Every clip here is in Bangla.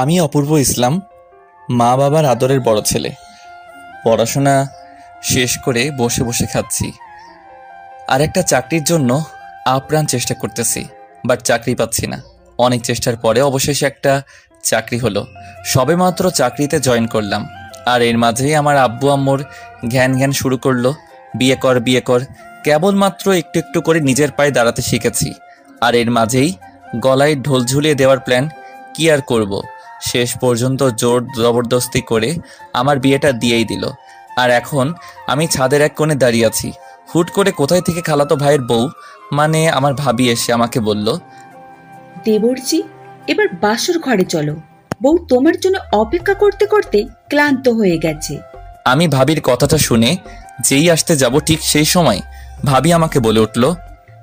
আমি অপূর্ব ইসলাম, মা বাবার আদরের বড় ছেলে। পড়াশোনা শেষ করে বসে বসে খাচ্ছি। আর একটা চাকরির জন্য আপ্রাণ চেষ্টা করতেছি, বাট চাকরি পাচ্ছি না। অনেক চেষ্টার পরে অবশেষে একটা চাকরি হলো। সবেমাত্র চাকরিতে জয়েন করলাম, আর এর মাঝেই আমার আব্বু আম্মুর জ্ঞান জ্ঞান শুরু করল, বিয়ে কর বিয়ে কর, কেবলমাত্র একটু একটু করে নিজের পায়ে দাঁড়াতে শিখেছি। আর এর মাঝেই গলায় ঢোল ঝুলিয়ে দেওয়ার প্ল্যান কি আর করব। শেষ পর্যন্ত জোর জবরদস্তি করে আমার বিয়েটা দিয়েই দিল। আর এখন আমি ছাদের এক কোণে দাঁড়িয়ে আছি। হুট করে কোথায় থেকে খালাতো ভাইয়ের বউ মানে আমার ভাবি এসে আমাকে বলল দেবরজি এবার বাসর ঘরে চলো। বউ তোমার জন্য অপেক্ষা করতে করতে ক্লান্ত হয়ে গেছে। আমি ভাবির কথাটা শুনে যেই আসতে যাব ঠিক সেই সময় ভাবি আমাকে বলে উঠল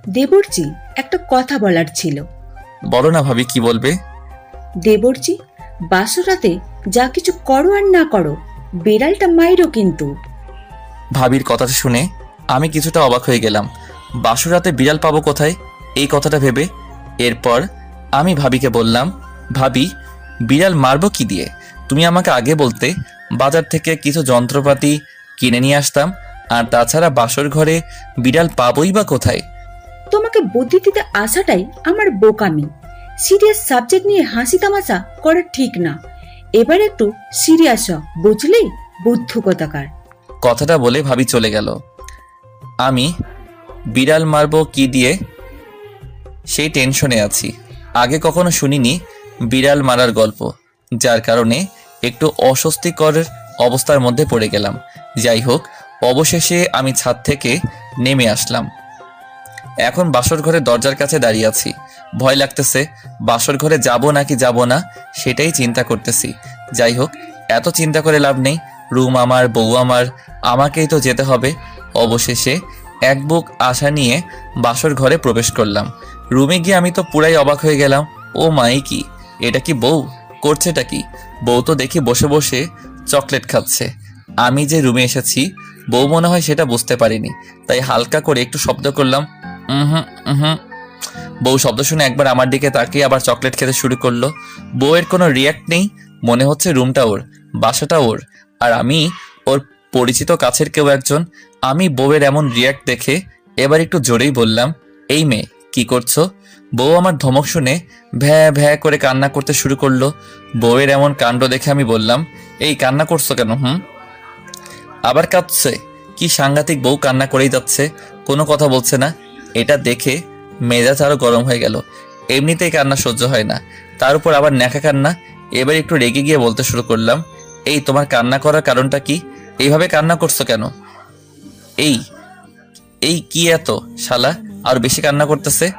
দেবরজি একটা কথা বলার ছিল। বলো না ভাবি কি বলবে? দেবরজি বাসরাতে যা কিছু করো আর না করো বিড়ালটা মাইরো কিন্তু। ভাবির কথাটা শুনে আমি কিছুটা অবাক হয়ে গেলাম। বাসুরাতে বিড়াল পাবো কোথায়? এই কথাটা ভেবে এরপর আমি ভাবিকে বললাম ভাবি বিড়াল মারবো কি দিয়ে? তুমি আমাকে আগে বলতে বাজার থেকে কিছু যন্ত্রপাতি কিনে নিয়ে আসতাম আর তাছাড়া বাসর ঘরে বিড়াল পাবোই বা কোথায়? তোমাকে বুদ্ধি দিতে আসাটাই আমার বোকামি। সিরিয়াস সাবজেক্ট নিয়ে হাসি তামাশা করা ঠিক না। এবার একটু সিরিয়াস বুঝলি? বুদ্ধ কথাকার কথাটা বলে ভাবি চলে গেল। আমি বিড়াল মারবো কি দিয়ে? সেই টেনশনে আছি। আগে কখনো শুনিনি বিড়াল মারার গল্প, যার কারণে একটু অস্বস্তিকর অবস্থার মধ্যে পড়ে গেলাম। যাই হোক, অবশেষে আমি ছাদ থেকে নেমে আসলাম। এখন বাসর ঘরের দরজার কাছে দাঁড়িয়ে আছি। ভয় লাগতেছে, বাসর ঘরে যাব নাকি যাব না, সেটাই চিন্তা করতেছি। যাই হোক, এত চিন্তা করে লাভ নেই, রুম আমার, বউ আমার, আমাকেই তো যেতে হবে। অবশেষে এক বুক আশা নিয়ে বাসর ঘরে প্রবেশ করলাম। রুমে গিয়ে আমি তো পুরাই অবাক হয়ে গেলাম, ও মাই কি, এটা কি বউ? করছেটা কি? বউ তো দেখি বসে বসে চকলেট খাচ্ছে। আমি যে রুমে এসেছি, বউ মনে হয় সেটা বুঝতে পারিনি, তাই হালকা করে একটু শব্দ করলাম হুম হুম। বউ শব্দ শুনে একবার আমার দিকে তাকিয়ে আবার চকলেট খেতে শুরু করল। বউয়ের কোনো রিয়াক্ট নেই, মনে হচ্ছে রুমটা ওর, বাসাটা ওর। আর আমি, ওর পরিচিত কাছের কেউ একজন, আমি বউয়ের এমন রিয়াক্ট দেখে এবার একটু জোরেই বললাম, এই মেয়ে, কি করছ? বউ আমার ধমক শুনে ভ্যা ভ্যা করে কান্না করতে শুরু করল। বউয়ের এমন কাণ্ড দেখে আমি বললাম, এই কান্না করছ কেন, হুম? আবার কাঁদছে, কি সাংঘাতিক বউ কান্না করেই যাচ্ছে, কোনো কথা বলছে না। এটা দেখে মেজাজ আরও গরম হয়ে গেল। এমনিতেই কান্না সহ্য হয় না। তার উপর আবার ন্যাকা কান্না। এবার একটু রেগে গিয়ে বলতে শুরু করলাম এই তোমার কান্না করার কারণটা কি? এইভাবে কান্না করছ কেন? এই এই কি এত শালা? আর বেশি কান্না করতেছে?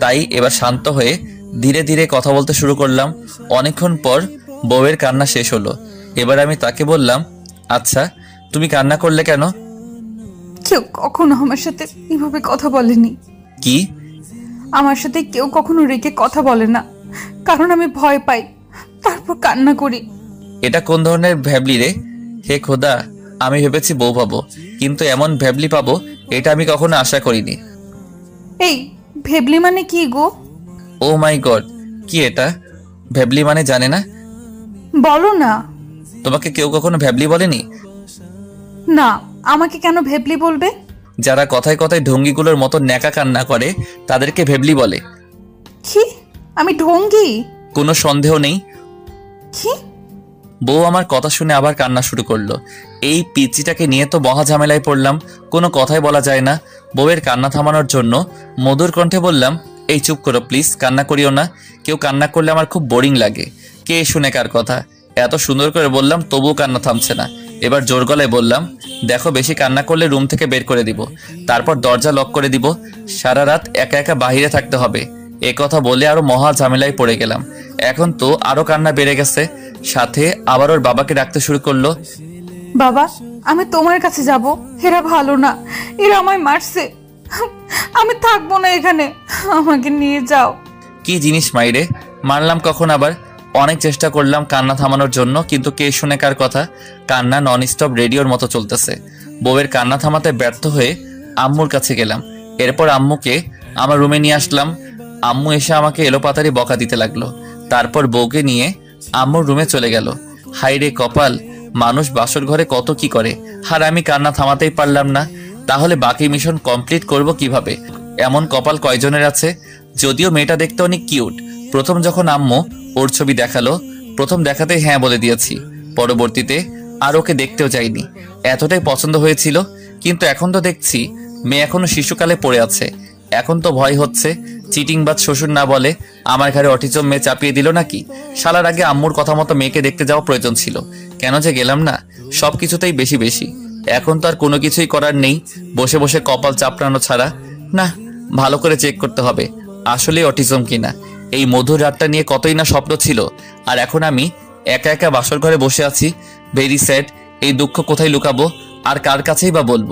তাই এবার শান্ত হয়ে ধীরে ধীরে কথা বলতে শুরু করলাম। অনেকক্ষণ পর বউয়ের কান্না শেষ হলো। এবার আমি তাকে বললাম আচ্ছা তুমি কান্না করলে কেন? কেউ কখনো আমার সাথে এভাবে কথা বলেনি। কি? আমার সাথে কেউ কখনো রেগে কথা বলে না। কারণ আমি ভয় পাই। তারপর কান্না করি। এটা কোন ধরনের ভ্যাবলি রে? হে খোদা আমি ভেবেছি বউ পাবো কিন্তু এমন ভ্যাবলি পাবো এটা আমি কখনো আশা করিনি। এই ভেবলি মানে কি গো? ও মাই গড কি এটা? ভ্যাবলি মানে জানে না? বলো না। তোমাকে কেউ কখনো ভ্যাবলি বলেনি? না আমাকে কেন ভেবলি বলবে? যারা কথায় কথায় ঢঙ্গিগুলোর মতো ন্যাকা কান্না করে তাদেরকে ভেবলি বলে। কি? আমি ঢঙ্গি? কোনো সন্দেহ নেই। কি? বউ আমার কথা শুনে আবার কান্না শুরু করল। এই পিচিটাকে নিয়ে তো মহা ঝামেলায় পড়লাম কোনো কথাই বলা যায় না। বউয়ের কান্না থামানোর জন্য মধুর কণ্ঠে বললাম এই চুপ করো প্লিজ কান্না করিও না। কেউ কান্না করলে আমার খুব বোরিং লাগে। কে শুনে কার কথা? এত সুন্দর করে বললাম তবুও কান্না থামছে না। এবার জোর গলায় বললাম দেখো বেশি কান্না করলে রুম থেকে বের করে দিব। তারপর দরজা লক করে দিব। সারা রাত একা একা বাহিরে থাকতে হবে। এ কথা বলে আরও মহা ঝামেলায় পড়ে গেলাম। এখন তো আরও কান্না বেড়ে গেছে। সাথে আবার ওর বাবাকে ডাকতে শুরু করল বাবা আমি তোমার কাছে যাব। এরা ভালো না। এরা আমায় মারছে। আমি থাকব না এখানে। আমাকে নিয়ে যাও। কি জিনিস মাইরে? মারলাম কখন আবার? অনেক চেষ্টা করলাম কান্না থামানোর জন্য, কিন্তু কে শুনে কার কথা? কান্না নন স্টপ রেডিওর মতো চলতেছে। বউয়ের কান্না থামাতে ব্যর্থ হয়ে আম্মুর কাছে গেলাম। এরপর আম্মুকে আমার রুমে নিয়ে আসলাম। আম্মু এসে আমাকে এলোপাতারি বকা দিতে লাগল। তারপর বউকে নিয়ে আম্মুর রুমে চলে গেল। হাইরে কপাল, মানুষ বাসর ঘরে কত কি করে? আর আমি কান্না থামাতেই পারলাম না। তাহলে বাকি মিশন কমপ্লিট করব কীভাবে? এমন কপাল কয়জনের আছে? যদিও মেয়েটা দেখতে অনেক কিউট প্রথম যখন আম্মু ওর ছবি দেখাল। প্রথম দেখাতে হ্যাঁ বলে দিয়েছি। পরবর্তীতে আর ওকে দেখতেও যাইনি। এতটাই পছন্দ হয়েছিল, কিন্তু এখন তো দেখছি মেয়ে এখনও শিশুকালে পড়ে আছে। এখন তো ভয় হচ্ছে, চিটিং বাদ শ্বশুর না বলে আমার ঘরে অটিজম মেয়ে চাপিয়ে দিল নাকি? শালার আগে আম্মুর কথা মতো মেয়েকে দেখতে যাওয়া প্রয়োজন ছিল। কেন যে গেলাম না? সব কিছুতেই বেশি বেশি। এখন তো আর কোনো কিছুই করার নেই, বসে বসে কপাল চাপড়ানো ছাড়া। না, ভালো করে চেক করতে হবে। আসলে অটিজম কিনা। এই মধুর রাতটা নিয়ে কতই না স্বপ্ন ছিল। আর এখন আমি একা একা বাসর ঘরে বসে আছি। ভেরি স্যাড এই দুঃখ কোথায় লুকাবো? আর কার কাছেই বা বলব?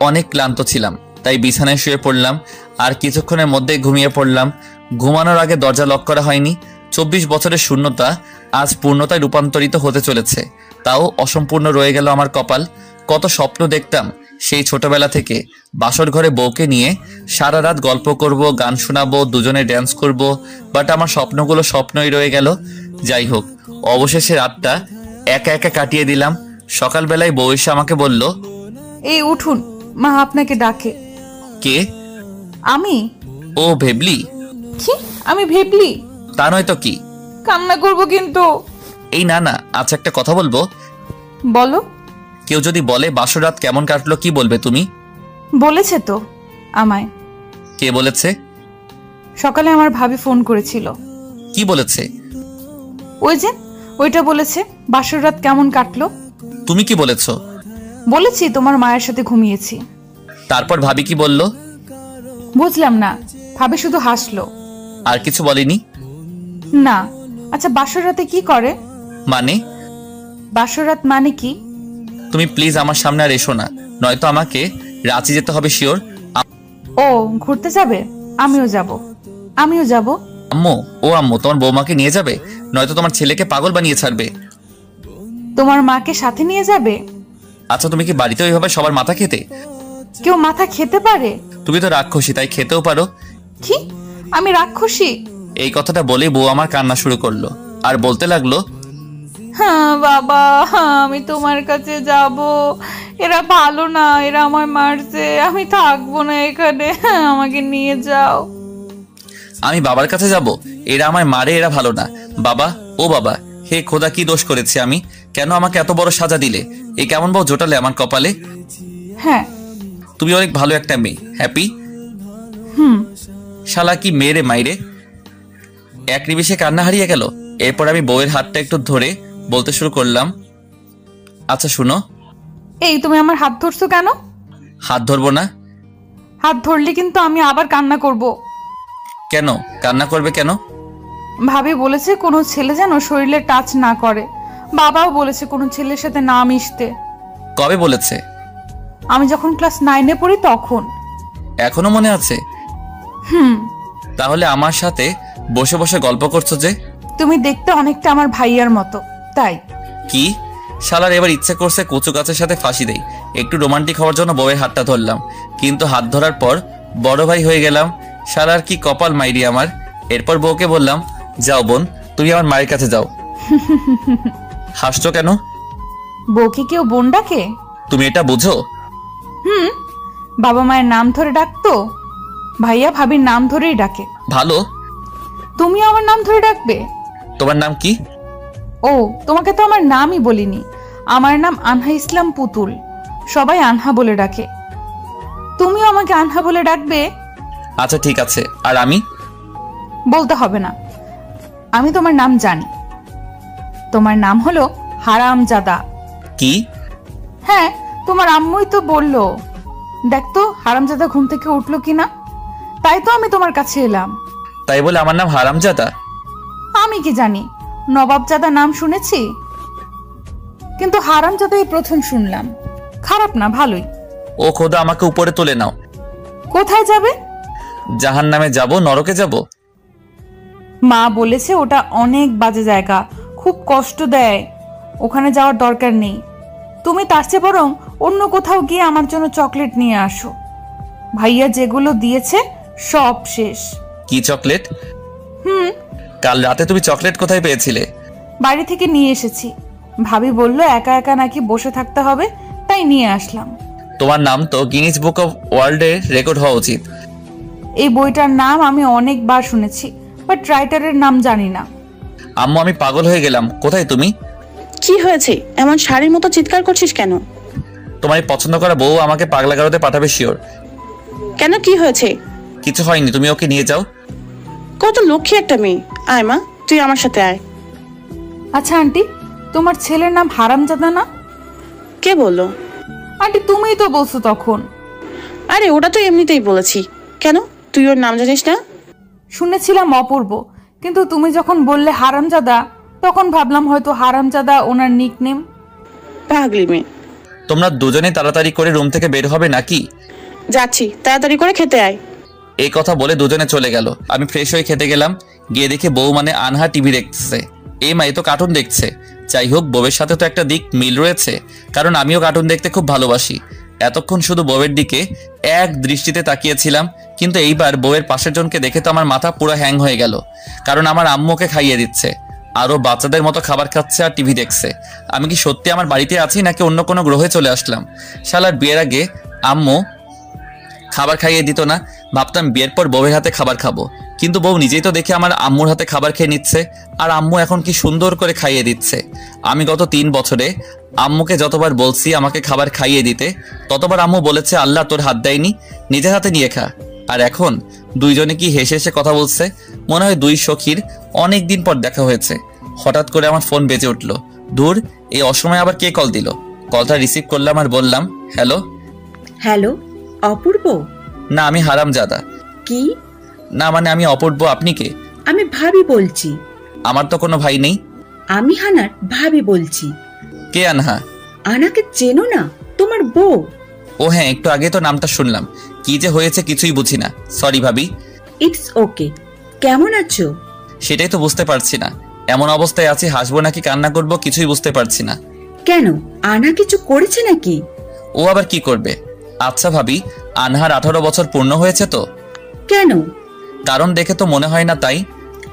অনেক ক্লান্ত ছিলাম, তাই বিছানায় শুয়ে পড়লাম। আর কিছুক্ষণের মধ্যে ঘুমিয়ে পড়লাম। ঘুমানোর আগে দরজা লক করা হয়নি। চব্বিশ বছরের শূন্যতা আজ পূর্ণতায় রূপান্তরিত হতে চলেছে। তাও অসম্পূর্ণ রয়ে গেল আমার কপাল। কত স্বপ্ন দেখতাম সেই ছোটবেলা থেকে বাসর ঘরে বউকে নিয়ে সারা রাত গল্প করব গান শোনাবো দুজনে ড্যান্স করব বাট আমার স্বপ্নগুলো স্বপ্নই রয়ে গেল। যাই হোক অবশেষে রাতটা একা একা কাটিয়ে দিলাম। সকালবেলায় বউ এসে আমাকে বলল এই উঠুন মা আপনাকে ডাকে। কে? আমি? ও ভেবলি। কি আমি ভেবলি। তা নয় তো কি? কান্না করব কিন্তু। এই না না আচ্ছা একটা কথা বলব। বলো। কেউ যদি বলে বাসরাত কেমন কাটলো কি বলবে তুমি? বলেছে তো আমায়। কে বলেছে? সকালে আমার ভাবি ফোন করেছিল। কি বলেছে? ওই যে ওইটা বলেছে বাসর রাত কেমন কাটলো? তুমি কি বলেছ? বলেছি তোমার মায়ের সাথে ঘুমিয়েছি। তারপর ভাবি কি বলল? বুঝলাম না ভাবি শুধু হাসলো। আর কিছু বলেনি? না। আচ্ছা বাসর রাতে কি করে? মানে? বাসর রাত মানে কি? তুমি প্লিজ আমার সামনে আর এসো না। নয়তো আমাকে রাঁচি যেতে হবে শিওর? ও ঘুরতে যাবে? আমিও যাব। আমিও যাব। আম্মু ও আম্মু তোমার বৌমাকে নিয়ে যাবে? নয়তো তোমার ছেলেকে পাগল বানিয়ে ছাড়বে। তোমার মাকে সাথে নিয়ে যাবে? আচ্ছা তুমি কি বাড়িতে ওইভাবে সবার মাথা খেতে? কেউ মাথা খেতে পারে? তুমি তো রাক্ষসী তাই খেতেও পারো। কি? আমি রাক্ষসী? এই কথাটা বলে বউ আমার কান্না শুরু করল। আর বলতে লাগল হ্যাঁ বাবা হ্যাঁ, আমি তোমার কাছে যাব। এরা ভালো না এরা আমায় মারছে আমি থাকব না এখানে হ্যাঁ, আমাকে নিয়ে যাও। আমি বাবার কাছে যাব এরা আমায় মারে এরা ভালো না। বাবা ও বাবা হে খোদা কি দোষ করেছি আমি? কেন আমাকে এত বড় সাজা দিলে? এই কেমন বউ জোটালে আমার কপালে? হ্যাঁ। তুমি অনেক ভালো একটা মেয়ে হ্যাপি? হুম। শালা কি মেরে মাইরে? এক নিমিষে কান্না হারিয়ে গেল এরপর আমি বউয়ের হাতটা একটু ধরে বলতে শুরু করলাম। আচ্ছা শুনো। এই তুমি আমার হাত ধরছো কেন? হাত ধরবো না। হাত ধরলে কিন্তু আমি আবার কান্না করব। কেন? কান্না করবে কেন? ভাবি বলেছে কোনো ছেলে যেন শরীরে টাচ না করে। বাবাও বলেছে কোনো ছেলের সাথে না মিশতে। কবে বলেছে? আমি যখন ক্লাস নাইনে পড়ি তখন। এখনও মনে আছে? হুম। তাহলে আমার সাথে বসে বসে গল্প করছ যে? তুমি দেখতে অনেকটা আমার ভাইয়ার মতো। তাই। কি? শালার এবার ইচ্ছে করছে কচু গাছের সাথে ফাঁসি দেই। একটু রোমান্টিক হওয়ার জন্য বউয়ের হাতটা ধরলাম। কিন্তু হাত ধরার পর বড় ভাই হয়ে গেলাম। শালার কি কপাল মাইরি আমার। এরপর বউকে বললাম যাও বোন তুমি আমার মায়ের কাছে যাও। হাসছো কেন? বউকে কেউ বোন ডাকে? তুমি এটা বুঝো? হুম বাবা মায়ের নাম ধরে ডাকতো ভাইয়া ভাবির নাম ধরেই ডাকে। ভালো। তুমি আমার নাম ধরে ডাকবে? তোমার নাম কি? ও তোমাকে তো আমার নামই বলিনি। আমার নাম আনহা ইসলাম পুতুল। সবাই আনহা বলে ডাকে। তুমিও আমাকে আনহা বলে ডাকবে? আচ্ছা ঠিক আছে। আর আমি? বলতে হবে না। আমি তোমার নাম জানি। তোমার নাম হলো হারামজাদা। কি? হ্যাঁ তোমার আম্মুই তো বলল। দেখ তো হারামজাদা ঘুম থেকে উঠল কিনা? তাই তো আমি তোমার কাছে এলাম। তাই বলে আমার নাম হারামজাদা? আমি কি জানি? নবাবজাদা নাম শুনেছি? কিন্তু হারামজাদাই প্রথম শুনলাম। খারাপ না ভালোই। ও খোদা আমাকে উপরে তুলে নাও। কোথায় যাবে? জাহান নামে যাব নরকে যাব? মা বলেছে ওটা অনেক বাজে জায়গা খুব কষ্ট দেয়। ওখানে যাওয়ার দরকার নেই। তুমি তার চেয়ে বরং অন্য কোথাও গিয়ে আমার জন্য চকলেট নিয়ে আসো। ভাইয়া যেগুলো দিয়েছে সব শেষ। কি চকলেট? হুম কাল রাতে তুমি চকলেট কোথায় পেয়েছিলে? বাড়ি থেকে নিয়ে এসেছি। ভাবি বলল একা একা নাকি বসে থাকতে হবে তাই নিয়ে আসলাম। তোমার নাম তো গিনিস বুক অফ ওয়ার্ল্ডে রেকর্ড হওয়া উচিত। এই বইটার নাম আমি অনেকবার শুনেছি বাট রাইটারের নাম জানি না। আম্মু আমি পাগল হয়ে গেলাম। কোথায় তুমি? কি হয়েছে? এমন শাড়ির মতো চিৎকার করছিস কেন? তোমার এই পছন্দ করা বউ আমাকে পাগলা গারোতে পাঠাবে শিওর কেন কি হয়েছে? কিছু হয়নি তুমি ওকে নিয়ে যাও। কত লক্ষ্মী একটা মেয়ে। আয় মা তুই আমার সাথে আয়। আচ্ছা আন্টি তোমার ছেলের নাম হারামজাদা না? কে বলল? আন্টি তুমিই তো বলছো তখন। আরে ওটা তো এমনিতেই বলেছি। কেন? তুই ওর নাম জানিস না? শুনেছিলাম অপূর্ব কিন্তু তুমি যখন বললে হারামজাদা তখন ভাবলাম হয়তো হারামজাদা ওনার নিক নেম পাগলি মেয়ে। তোমরা দুজনে তাড়াতাড়ি করে রুম থেকে বের হবে নাকি? যাচ্ছি তাড়াতাড়ি করে খেতে আয়। এই কথা বলে দুজনে চলে গেল। আমি ফ্রেশ হয়ে খেতে গেলাম, গিয়ে দেখি বউ মানে আনহা টিভি দেখতেছে। এই মাই তো কার্টুন দেখছে। যাই হোক, বউয়ের সাথে তো একটা দিক মিল রয়েছে, কারণ আমিও কার্টুন দেখতে খুব ভালোবাসি। এতক্ষণ শুধু বউয়ের দিকে এক দৃষ্টিতে তাকিয়েছিলাম, কিন্তু এইবার বউয়ের পাশের জনকে দেখে তো আমার মাথা পুরো হ্যাং হয়ে গেল, কারণ আমার আম্মুকে খাইয়ে দিচ্ছে। আরও বাচ্চাদের মতো খাবার খাচ্ছে আর টিভি দেখছে। আমি কি সত্যি আমার বাড়িতে আছি নাকি অন্য কোনো গ্রহে চলে আসলাম? শালার বিয়ের আগে আম্মু খাবার খাইয়ে দিত না। ভাবতাম বিয়ের পর বউয়ের হাতে খাবার খাব। কিন্তু বউ নিজেই তো দেখে আমার আম্মুর হাতে খাবার খেয়ে নিচ্ছে। আর আম্মু এখন কি সুন্দর করে খাইয়ে দিচ্ছে। আমি গত তিন বছরে আম্মুকে যতবার বলছি আমাকে খাবার খাইয়ে দিতে, ততবার আম্মু বলেছে, আল্লাহ, তোর হাত দেয়নি। নিজের হাতে নিয়ে খা। আর এখন দুইজনে কি হেসে হেসে কথা বলছে? মনে হয় দুই সখীর অনেক দিন পর দেখা হয়েছে। হঠাৎ করে আমার ফোন বেজে উঠল। দূর এই অসময়ে আবার কে কল দিল? কলটা রিসিভ করলাম আর বললাম, হ্যালো? হ্যালো? অপূর্ব? না আমি হারাম জাদা কি? না মানে আমি অপূর্ব আপনি কে? আমি ভাবি বলছি। আমার তো কোনো ভাই নেই। আমি হানার ভাবি বলছি। কে আনহা? আনাকে চেনো না? তোমার বউ। ও হ্যাঁ একটু আগে তো নামটা শুনলাম। কি যে হয়েছে কিছুই বুঝি না। সরি ভাবি। ইটস ওকে কেমন আছো? সেটাই তো বুঝতে পারছি না। এমন অবস্থায় আছি হাসবো নাকি কান্না করব কিছুই বুঝতে পারছি না। কেন? আনা কিছু করেছে নাকি? ও আবার কি করবে? আচ্ছা ভাবি আনহার আঠারো বছর পূর্ণ হয়েছে তো? কেন? কারণ দেখে তো মনে হয় না তাই।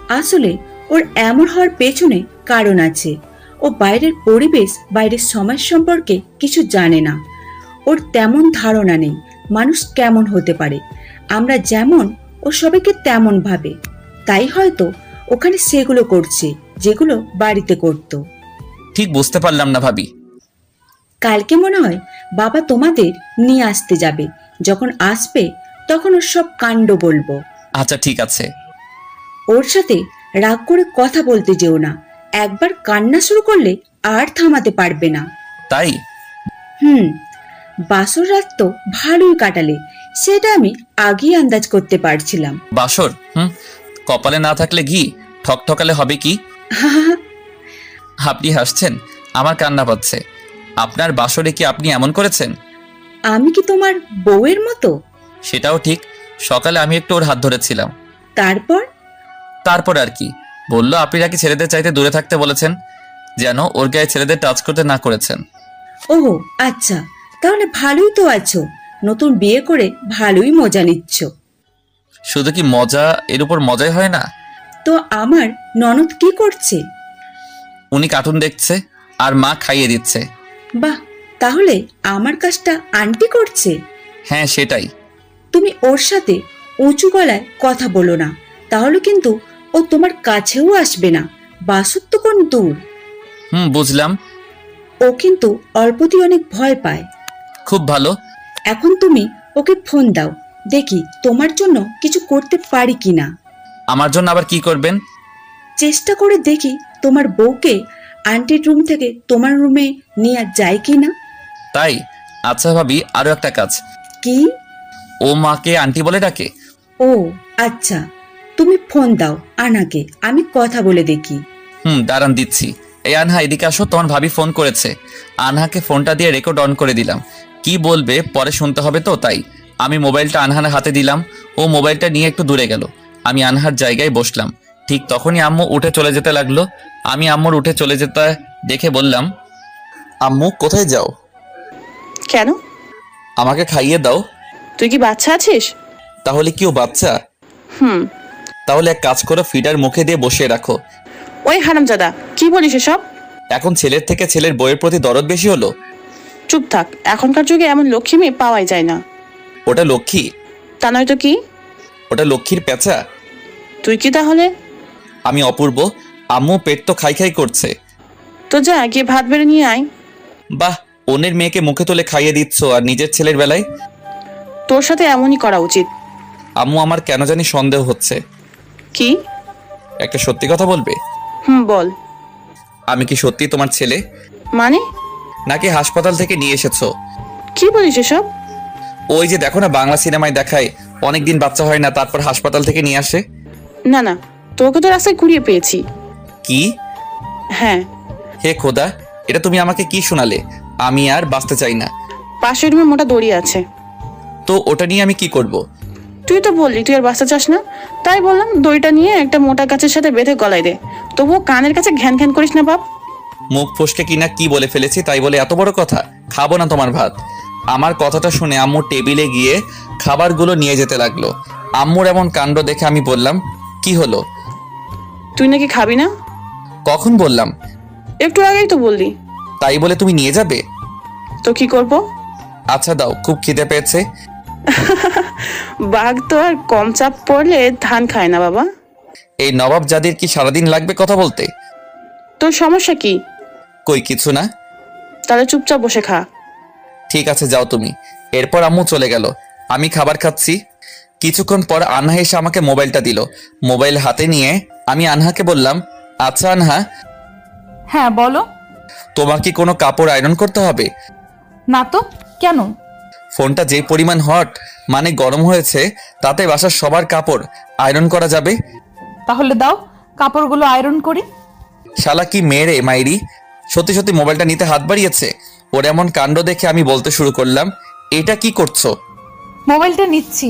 আসলে ওর এমন হওয়ার পেছনে কারণ আছে। ও বাইরের পরিবেশ বাইরের সমাজ সম্পর্কে কিছু জানে না। ওর তেমন ধারণা নেই মানুষ কেমন হতে পারে। আমরা যেমন ও সবাইকে তেমন ভাবে। তাই হয়তো ওখানে সেগুলো করছে যেগুলো বাড়িতে করতো। ঠিক বুঝতে পারলাম না ভাবি। কালকে মনে হয় বাবা তোমাদের নিয়ে আসতে যাবে। যখন আসবে তখন ওর সব কাণ্ড বলব। আচ্ছা ঠিক আছে। ওর সাথে রাগ করে কথা বলতে যেও না। একবার কান্না শুরু করলে আর থামাতে পারবে না। তাই? হুম বাসর রাত তো ভালোই কাটালে সেটা আমি আগেই আন্দাজ করতে পারছিলাম। বাসর? হুম কপালে না থাকলে ঘি ঠকঠকালে হবে কি? আপনি হাসছেন আমার কান্না পাচ্ছে। আপনার বাসরে কি আপনি এমন করেছেন? আমি কি তোমার বউয়ের মতো? সেটাও ঠিক। সকালে আমি একটু ওর হাত ধরেছিলাম। তারপর? তারপর আর কি। বলল আপনি নাকি ছেলেদের চাইতে দূরে থাকতে বলেছেন? যেন ওর গায়ে ছেলেদের টাচ করতে না করেছেন। ওহো আচ্ছা। তাহলে ভালোই তো আছো। নতুন বিয়ে করে ভালোই মজা নিচ্ছ। শুধু কি মজা? এর উপর মজাই হয় না? তো আমার ননদ কি করছে? উনি কার্টুন দেখছে আর মা খাইয়ে দিচ্ছে। বাহ তাহলে আমার কাজটা আন্টি করছে। হ্যাঁ সেটাই। তুমি ওর সাথে উঁচু গলায় কথা বলো না তাহলে কিন্তু ও তোমার কাছেও আসবে না বাসুর তো কোন দূর। হুম বুঝলাম। ও কিন্তু অল্পতেই অনেক ভয় পায়। খুব ভালো। এখন তুমি ওকে ফোন দাও দেখি তোমার জন্য কিছু করতে পারি কিনা। আমার জন্য আবার কি করবেন? চেষ্টা করে দেখি তোমার বউকে আন্টির রুম থেকে তোমার রুমে নিয়ে যায় কি না? তাই? আচ্ছা ভাবি আরও একটা কাজ। কি? ও মাকে আন্টি বলে ডাকে। ও আচ্ছা। তুমি ফোন দাও আনাকে। আমি কথা বলে দেখি। হুম দাঁড়ান দিচ্ছি। এই আনহা এদিকে আসো তোমার ভাবি ফোন করেছে। আনহাকে ফোনটা দিয়ে রেকর্ড অন করে দিলাম। কি বলবে পরে শুনতে হবে তো তাই। আমি মোবাইলটা আনহার হাতে দিলাম। ও মোবাইলটা নিয়ে একটু দূরে গেল। আমি আনহার জায়গায় বসলাম। ঠিক তখনই আম্মু উঠে চলে যেতে লাগল। আমি আম্মুর উঠে চলে যেতে দেখে বললাম আম্মু কোথায় যাও? কেন? আমাকে খাইয়ে দাও। তুই কি বাচ্চা আছিস? তাহলে কিও বাচ্চা? হুম। তাহলে এক কাজ করো ফিডার মুখে দিয়ে বসিয়ে রাখো। ওই হারামজাদা কি বলিস এসব? এখন ছেলের থেকে ছেলের বইয়ের প্রতি দরদ বেশি হলো? চুপ থাক এখনকার যুগে এমন লক্ষ্মী মেয়ে পাওয়াই যায় না। ওটা লক্ষ্মী? তা নয়তো কি? ওটা লক্ষ্মীর পেঁচা? তুই কি তাহলে আমি অপূর্ব। আম্মু পেট তো খাই খাই করছে। তো যা গিয়ে ভাত বেড়ে নিয়ে আয়। বাহ অন্যের মেয়েকে মুখে তুলে খাইয়ে দিচ্ছ আর নিজের ছেলের বেলায়? তোর সাথে এমনই করা উচিত। আম্মু আমার কেন জানি সন্দেহ হচ্ছে। কি? একটা সত্যি কথা বলবে? হুম বল। আমি কি সত্যি তোমার ছেলে? মানে? নাকি হাসপাতাল থেকে নিয়ে এসেছ? কি বলিস এসব? ওই যে দেখো না বাংলা সিনেমায় দেখায় অনেকদিন বাচ্চা হয় না তারপর হাসপাতাল থেকে নিয়ে আসে? না না তোকে তো রাস্তায় কুড়িয়ে পেয়েছি। কি? হ্যাঁ। হে খোদা এটা তুমি আমাকে কি শোনালে? আমি আর বাঁচতে চাই না। পাশের রুমে মোটা দড়ি আছে। তো ওটা নিয়ে আমি কি করব। তুই তো বললি তুই আর বাঁচতে চাস না। তাই বললাম দড়িটা নিয়ে একটা মোটা গাছের সাথে বেঁধে গলায় দে। তবুও কানের কাছে ঘ্যান ঘ্যান করিস না বাপ। মুখ ফসকে কিনা কি বলে ফেলেছি তাই বলে এত বড় কথা? খাব না তোমার ভাত। আমার কথাটা শুনে আম্মু টেবিলে গিয়ে খাবারগুলো নিয়ে যেতে লাগল। আম্মুর এমন কাণ্ড দেখে আমি বললাম কি হলো? তুই নাকি খাবি না? কখন বললাম? একটু আগেই তো বললি। তাই বলে তুমি নিয়ে যাবে? তো কি করব? আচ্ছা দাও খুব খিদে পেয়েছে। বাঘ তো আর কম চাপ পড়লে ধান খায় না বাবা। এই নবাব জাদির কি সারাদিন লাগবে কথা বলতে? তোর সমস্যা কি? কই কিছু না। তাহলে চুপচাপ বসে খা। ঠিক আছে যাও তুমি। এরপর আম্মু চলে গেল। আমি খাবার খাচ্ছি। কিছুক্ষণ পর আনহা এসে আমাকে মোবাইলটা দিল। মোবাইল হাতে নিয়ে আমি আনহাকে বললাম আচ্ছা আনহা। হ্যাঁ বলো। তোমার কি কোনো কাপড় আয়রন করতে হবে? না তো কেন? ফোনটা যে পরিমাণ হট মানে গরম হয়েছে তাতে বাসার সবার কাপড় আয়রন করা যাবে? তাহলে দাও কাপড়গুলো আয়রন করি। শালা কি মেরে মাইরি? সত্যি সত্যি মোবাইলটা নিতে হাত বাড়িয়েছে? ওর এমন কাণ্ড দেখে আমি বলতে শুরু করলাম এটা কি করছ? মোবাইলটা নিচ্ছি।